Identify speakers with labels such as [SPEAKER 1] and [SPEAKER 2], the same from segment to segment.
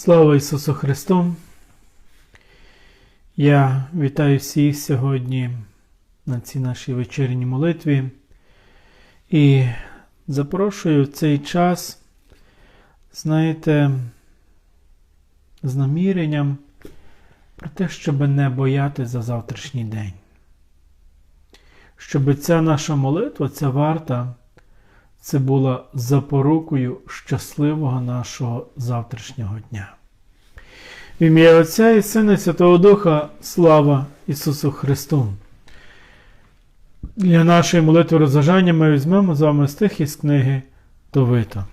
[SPEAKER 1] Слава Ісусу Христу! Я вітаю всіх сьогодні на цій нашій вечірній молитві і запрошую в цей час, знаєте, з наміренням про те, щоб не бояти за завтрашній день. Щоб ця наша молитва, ця варта, це була запорукою щасливого нашого завтрашнього дня. В ім'я Отця і Сина Святого Духа, слава Ісусу Христу! Для нашої молитви розважання ми візьмемо з вами стих із книги Товита.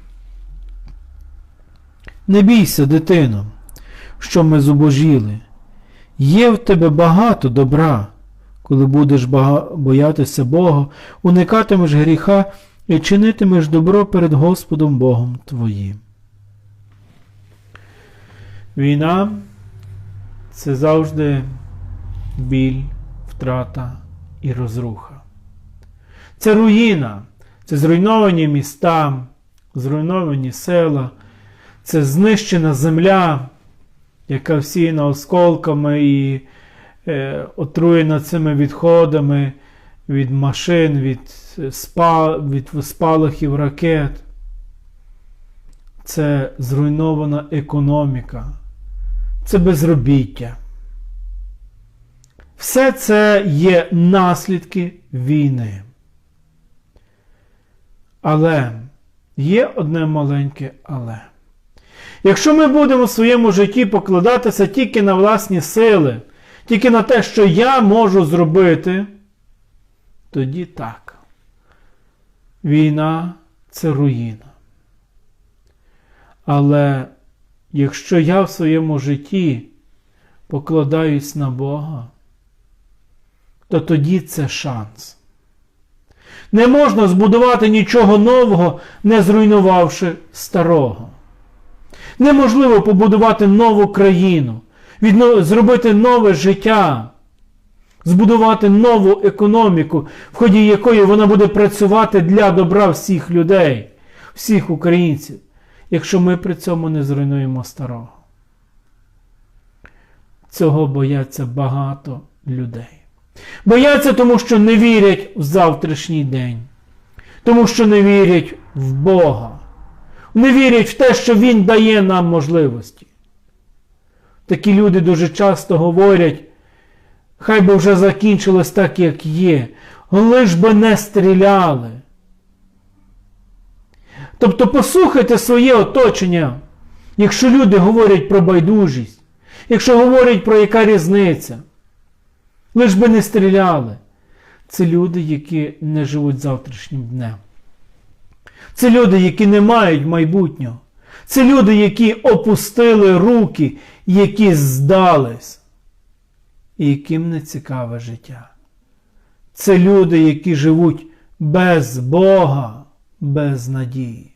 [SPEAKER 1] Не бійся, дитино, що ми зубожіли. Є в тебе багато добра, коли будеш боятися Бога, уникатимеш гріха і чинитимеш добро перед Господом Богом твоїм. Війна це завжди біль, втрата і розруха. Це руїна, це зруйновані міста, зруйновані села, це знищена земля, яка всіяна осколками і е, отруєна цими відходами від машин, від, спа, від спалахів ракет. Це зруйнована економіка, це безробіття. Все це є наслідки війни. Але є одне маленьке але. Якщо ми будемо в своєму житті покладатися тільки на власні сили, тільки на те, що я можу зробити, тоді так. Війна це руїна. Але якщо я в своєму житті покладаюсь на Бога, то тоді це шанс. Не можна збудувати нічого нового, не зруйнувавши старого. Неможливо побудувати нову країну, зробити нове життя, збудувати нову економіку, в ході якої вона буде працювати для добра всіх людей, всіх українців, якщо ми при цьому не зруйнуємо старого. Цього бояться багато людей. Бояться, тому що не вірять в завтрашній день, тому що не вірять в Бога, не вірять в те, що Він дає нам можливості. Такі люди дуже часто говорять, хай би вже закінчилось так, як є, лиш би не стріляли. Тобто послухайте своє оточення, якщо люди говорять про байдужість, якщо говорять про яка різниця, лиш би не стріляли. Це люди, які не живуть завтрашнім днем. Це люди, які не мають майбутнього. Це люди, які опустили руки, які здались, і яким не цікаве життя. Це люди, які живуть без Бога, без надії.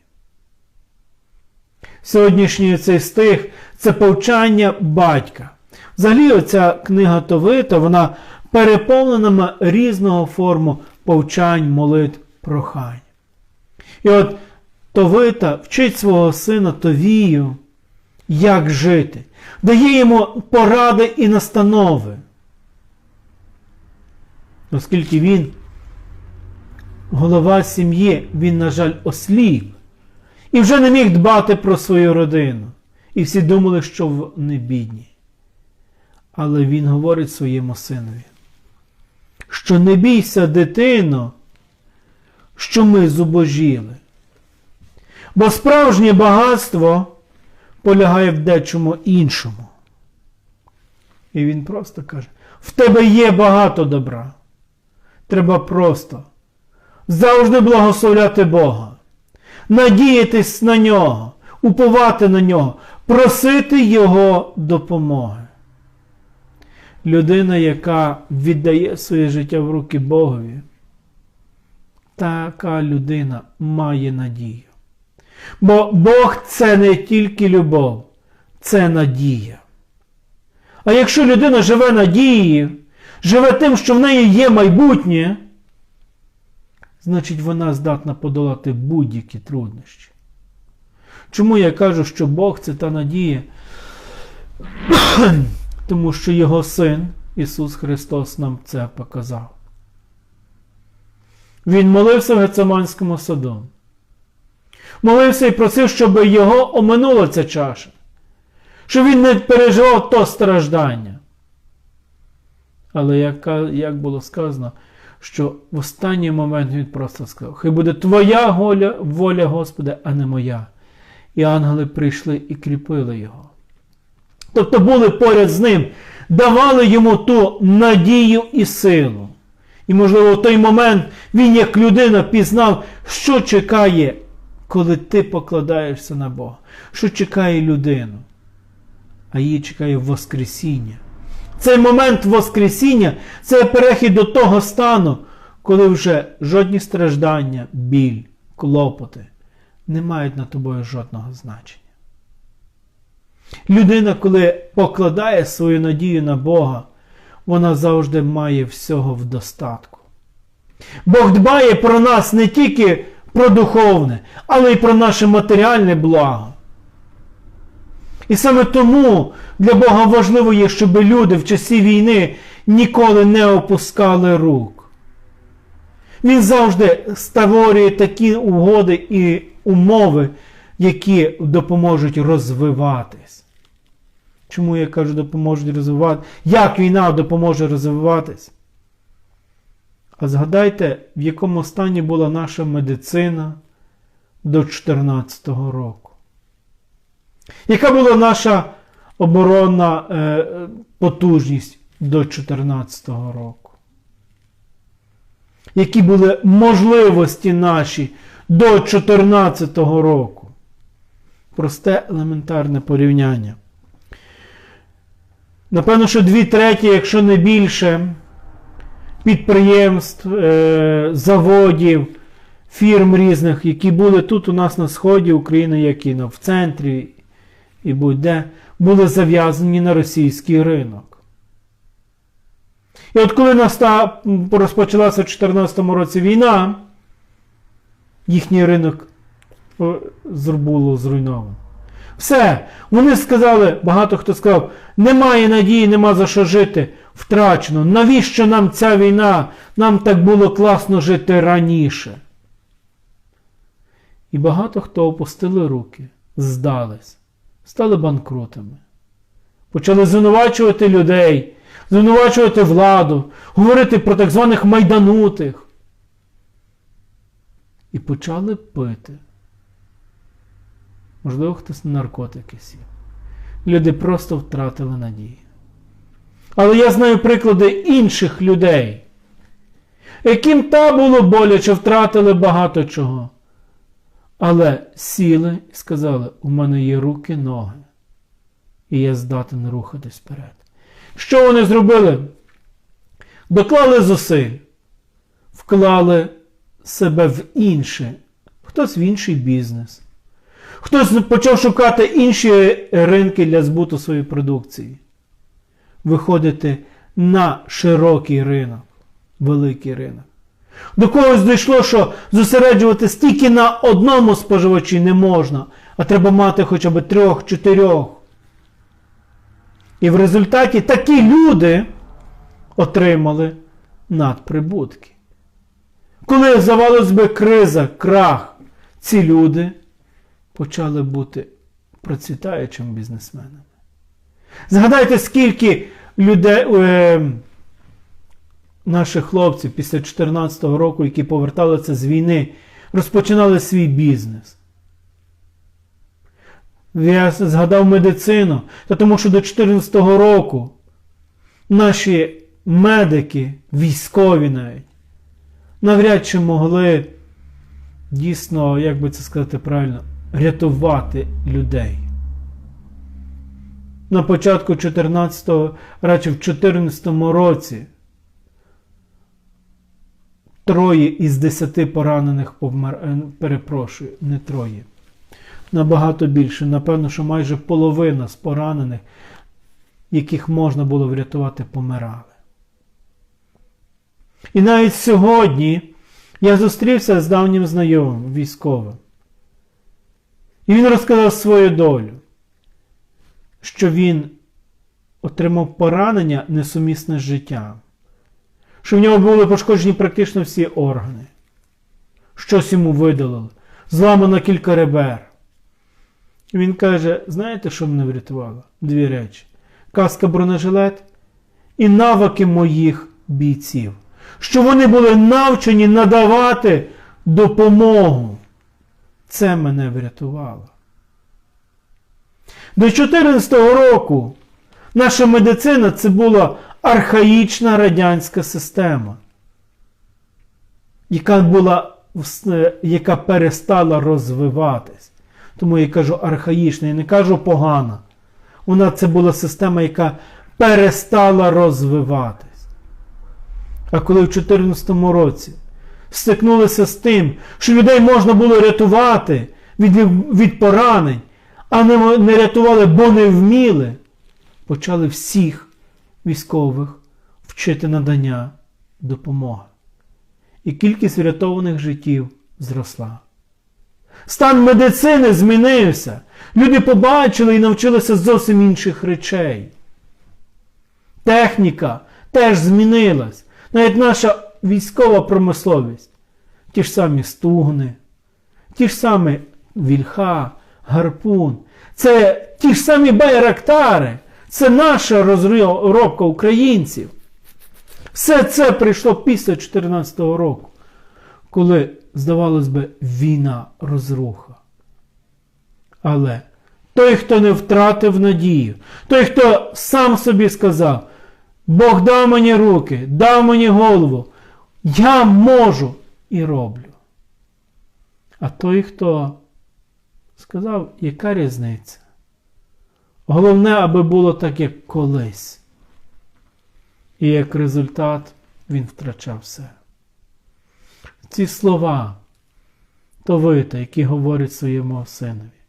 [SPEAKER 1] Сьогоднішній цей стих це повчання батька. Взагалі, оця книга Товита, вона переповнена різного форму повчань, молитв, прохань. І от Товита вчить свого сина Товію, як жити, дає йому поради і настанови. Оскільки він голова сім'ї, він, на жаль, осліп. І вже не міг дбати про свою родину. І всі думали, що вони бідні. Але він говорить своєму синові, що не бійся, дитино, що ми зубожіли. Бо справжнє багатство полягає в дечому іншому. І він просто каже: в тебе є багато добра. Треба просто завжди благословляти Бога, надіятись на нього, уповати на нього, просити Його допомоги. Людина, яка віддає своє життя в руки Богові, така людина має надію. Бо Бог це не тільки любов, це надія. А якщо людина живе надією, живе тим, що в неї є майбутнє, значить вона здатна подолати будь-які труднощі. Чому я кажу, що Бог це та надія? Тому що Його Син Ісус Христос нам це показав. Він молився в Гецеманському саду. Молився і просив, щоб його оминула ця чаша, щоб він не переживав то страждання. Але як, як було сказано, що в останній момент він просто сказав: Хай буде Твоя воля, воля Господи, а не моя. І ангели прийшли і кріпили його. Тобто були поряд з ним, давали йому ту надію і силу. І, можливо, в той момент він, як людина, пізнав, що чекає, коли ти покладаєшся на Бога, що чекає людину, а її чекає Воскресіння. Цей момент Воскресіння це перехід до того стану, коли вже жодні страждання, біль, клопоти не мають над тобою жодного значення. Людина, коли покладає свою надію на Бога, вона завжди має всього в достатку. Бог дбає про нас не тільки про духовне, але й про наше матеріальне благо. І саме тому для Бога важливо є, щоб люди в часі війни ніколи не опускали рук. Він завжди створює такі угоди і умови, які допоможуть розвиватись. Чому я кажу, допоможуть розвиватись? Як війна допоможе розвиватись? А згадайте, в якому стані була наша медицина до 2014 року. Яка була наша оборонна е, потужність до 2014 року? Які були можливості наші до 2014 року? Просте елементарне порівняння. Напевно, що дві треті, якщо не більше, підприємств, е, заводів, фірм різних, які були тут у нас на сході України, як і в центрі і будь-де, були зав'язані на російський ринок. І от коли розпочалася в 2014 році війна, їхній ринок було зруйновано. Все, вони сказали, багато хто сказав, немає надії, нема за що жити, втрачено. Навіщо нам ця війна? Нам так було класно жити раніше. І багато хто опустили руки, здались, стали банкрутами. Почали звинувачувати людей, звинувачувати владу, говорити про так званих майданутих. І почали пити. Можливо, хтось на наркотики сів. Люди просто втратили надію. Але я знаю приклади інших людей, яким та було боляче, втратили багато чого. Але сіли і сказали, у мене є руки, ноги, і я здатен рухатись вперед. Що вони зробили? Доклали зусиль, вклали себе в інше, хтось в інший бізнес. Хтось почав шукати інші ринки для збуту своєї продукції. Виходити на широкий ринок, великий ринок. До когось дійшло, що зосереджувати стільки на одному споживачі не можна, а треба мати хоча б трьох-чотирьох. І в результаті такі люди отримали надприбутки. Коли завалилась би криза, крах, ці люди почали бути процвітаючими бізнесменами. Згадайте, скільки людей, е, наших хлопців після 2014 року, які поверталися з війни, розпочинали свій бізнес. Я згадав медицину, та тому що до 2014 року наші медики, військові навіть, навряд чи могли дійсно, як би це сказати правильно, рятувати людей. На початку 14-го, радше в 14 році, троє із десяти поранених повмер... Е, перепрошую, не троє. Набагато більше. Напевно, що майже половина з поранених, яких можна було врятувати, помирали. І навіть сьогодні я зустрівся з давнім знайомим військовим. І він розказав свою долю, що він отримав поранення несумісне з життям, що в нього були пошкоджені практично всі органи. Щось йому видалили, зламано кілька ребер. Він каже: знаєте, що мене врятувало? Дві речі: каска бронежилет і навики моїх бійців, що вони були навчені надавати допомогу. Це мене врятувало. До 2014 року наша медицина це була архаїчна радянська система, яка була, яка перестала розвиватись. Тому я кажу архаїчна, я не кажу погана. Вона це була система, яка перестала розвиватись. А коли в 2014 році стикнулися з тим, що людей можна було рятувати від, від поранень, а не, не рятували, бо не вміли, почали всіх військових вчити надання допомоги. І кількість врятованих життів зросла. Стан медицини змінився. Люди побачили і навчилися зовсім інших речей. Техніка теж змінилась. Навіть наша військова промисловість. Ті ж самі стугни, ті ж самі вільха, гарпун. Це ті ж самі байрактари. Це наша розробка українців. Все це прийшло після 2014 року, коли, здавалось би, війна розруха. Але той, хто не втратив надію, той, хто сам собі сказав, Бог дав мені руки, дав мені голову, я можу і роблю. А той, хто сказав, яка різниця? Головне, аби було так, як колись. І як результат він втрачав все. Ці слова то вита, які говорять своєму синові.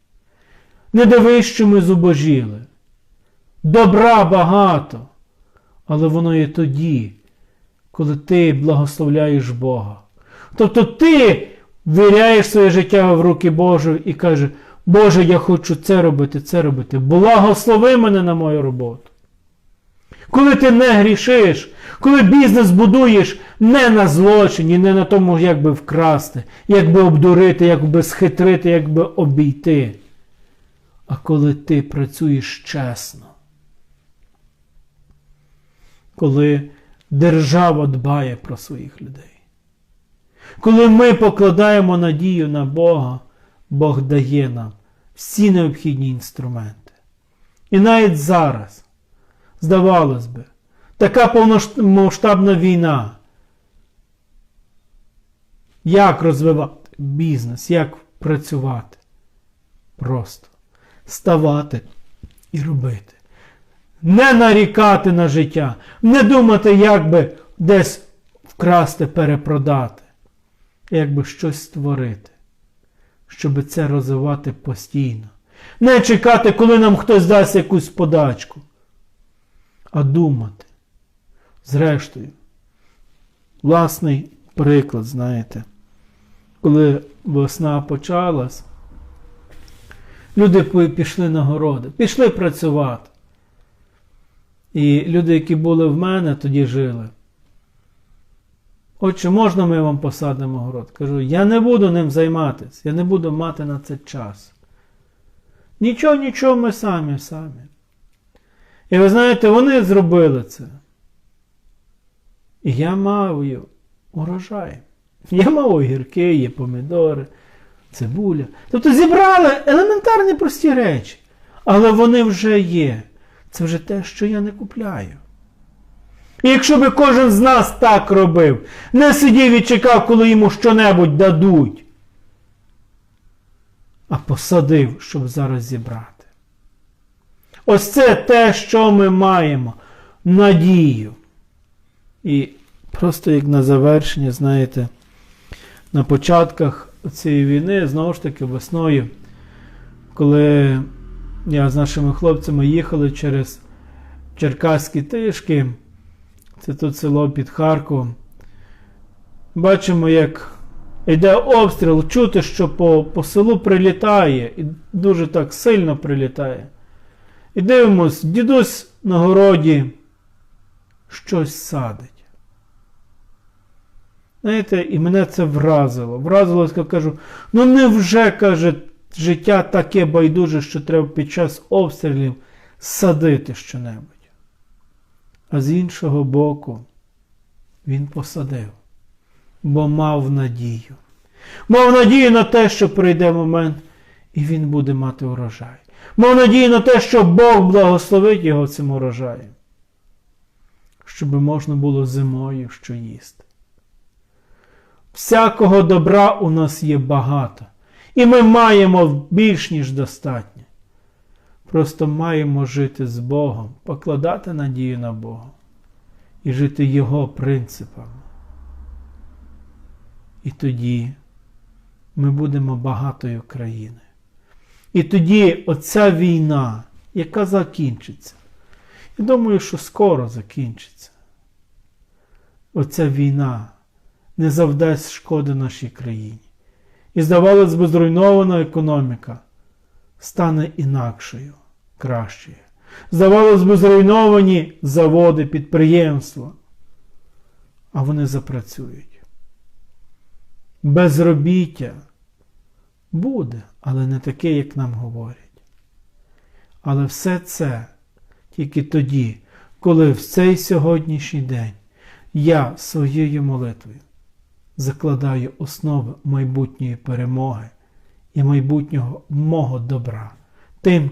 [SPEAKER 1] Не дивись, що ми зубожіли. Добра багато, але воно є тоді, коли ти благословляєш Бога. Тобто ти віряєш своє життя в руки Божої і кажеш, Боже, я хочу це робити, це робити. Благослови мене на мою роботу. Коли ти не грішиш, коли бізнес будуєш не на злочині, не на тому, як би вкрасти, як би обдурити, як би схитрити, як би обійти. А коли ти працюєш чесно, коли держава дбає про своїх людей, коли ми покладаємо надію на Бога, Бог дає нам всі необхідні інструменти. І навіть зараз, здавалось би, така повномасштабна війна. Як розвивати бізнес, як працювати? Просто ставати і робити. Не нарікати на життя, не думати, як би десь вкрасти, перепродати, як би щось створити, щоб це розвивати постійно. Не чекати, коли нам хтось дасть якусь подачку, а думати. Зрештою, власний приклад, знаєте, коли весна почалась, люди пішли на городи, пішли працювати. І люди, які були в мене, тоді жили. Отче, можна ми вам посадимо город? Кажу, я не буду ним займатися, я не буду мати на це час. Нічого, нічого, ми самі, самі. І ви знаєте, вони зробили це. І я маю урожай. Я мав огірки, є помідори, цибуля. Тобто зібрали елементарні прості речі. Але вони вже є. Це вже те, що я не купляю. І якщо би кожен з нас так робив, не сидів і чекав, коли йому щонебудь дадуть, а посадив, щоб зараз зібрати. Ось це те, що ми маємо. Надію. І просто як на завершення, знаєте, на початках цієї війни, знову ж таки, весною, коли я з нашими хлопцями їхали через Черкаські тишки, це тут село під Харковом, бачимо, як йде обстріл, чути, що по, по селу прилітає, і дуже так сильно прилітає. І дивимось, дідусь на городі щось садить. Знаєте, і мене це вразило. Вразило, я кажу, ну невже, каже, життя таке байдуже, що треба під час обстрілів садити щонебудь. А з іншого боку, він посадив, бо мав надію. Мав надію на те, що прийде момент, і він буде мати урожай. Мав надію на те, що Бог благословить його цим урожаєм, щоб можна було зимою що їсти. Всякого добра у нас є багато, і ми маємо більш ніж достатньо. Просто маємо жити з Богом, покладати надію на Бога і жити Його принципами. І тоді ми будемо багатою країною. І тоді оця війна, яка закінчиться, я думаю, що скоро закінчиться. Оця війна не завдасть шкоди нашій країні. І, здавалось би, зруйнована економіка стане інакшою, кращою. Здавалось би, зруйновані заводи, підприємства, а вони запрацюють. Безробіття буде, але не таке, як нам говорять. Але все це тільки тоді, коли в цей сьогоднішній день я своєю молитвою закладаю основи майбутньої перемоги і майбутнього мого добра, тим,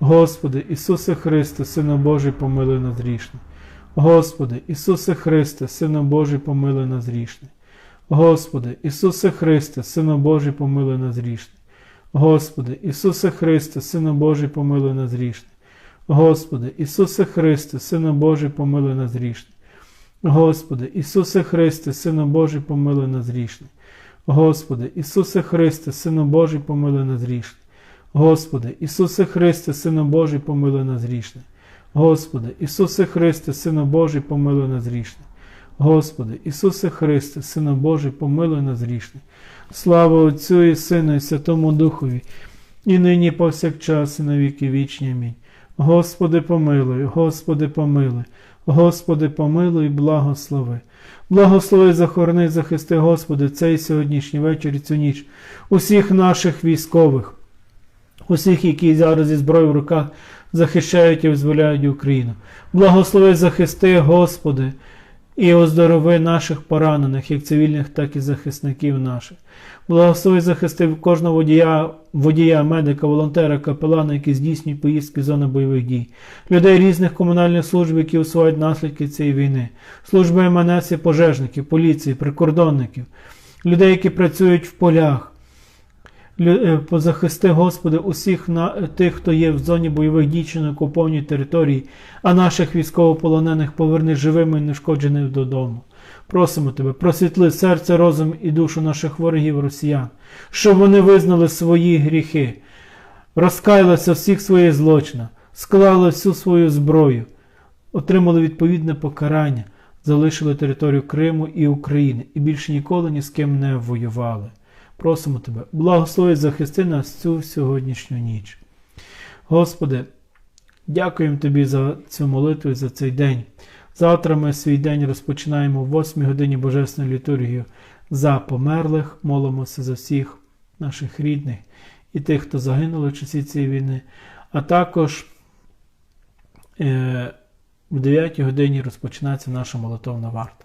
[SPEAKER 1] Господи, Ісусе Христе, Сину Божий, помилуй нас грішних. Господи, Ісусе Христе, Сину Божий, помилуй нас грішних. Господи, Ісусе Христе, Сину Божий, помилуй нас грішних. Господи, Ісусе Христе, Сину Божий, помилуй нас грішних. Господи, Ісусе Христе, Сину Божий, помилуй нас грішних. Господи, Ісусе Христе, Сину Божий, помилуй нас грішних. Господи, Ісусе Христе, Сину Божий, помилуй нас грішних. Господи, Ісусе Христе, Сину Божий, помилуй нас грішних. Господи, Ісусе Христе, Сину Божий, помилуй нас грішних. Господи, Ісусе Христе, Сину Божий, помилуй нас грішних. Слава Отцю і Сину, і Святому Духові, і нині повсякчас, і на віки вічні. Амінь. Господи, помилуй, Господи, помилуй, Господи, помилуй, благослови. Благослови, захорони, захисти, Господи, цей сьогоднішній вечір і цю ніч, усіх наших військових, усіх, які зараз зі зброєю в руках захищають і визволяють Україну. Благослови, захисти, Господи, і оздорови наших поранених, як цивільних, так і захисників наших. Благослови захисти кожного водія, водія, медика, волонтера, капелана, які здійснюють поїздки зони бойових дій, людей різних комунальних служб, які усувають наслідки цієї війни, служби МНС і пожежників, поліції, прикордонників, людей, які працюють в полях. Е, Позахисти, Господи, усіх на тих, хто є в зоні бойових дій чи на окупованій території, а наших військовополонених поверни живими і нешкодженими додому. Просимо Тебе, просвітли серце, розум і душу наших ворогів росіян, щоб вони визнали свої гріхи, розкаялися всіх своїх злочинах, склали всю свою зброю, отримали відповідне покарання, залишили територію Криму і України і більше ніколи ні з ким не воювали. Просимо Тебе, благослови захисти нас цю сьогоднішню ніч. Господи, дякуємо Тобі за цю молитву і за цей день. Завтра ми свій день розпочинаємо в 8 годині Божественну літургію за померлих, молимося за всіх наших рідних і тих, хто загинули в часі цієї війни. А також е, в 9 годині розпочинається наша молитовна варта.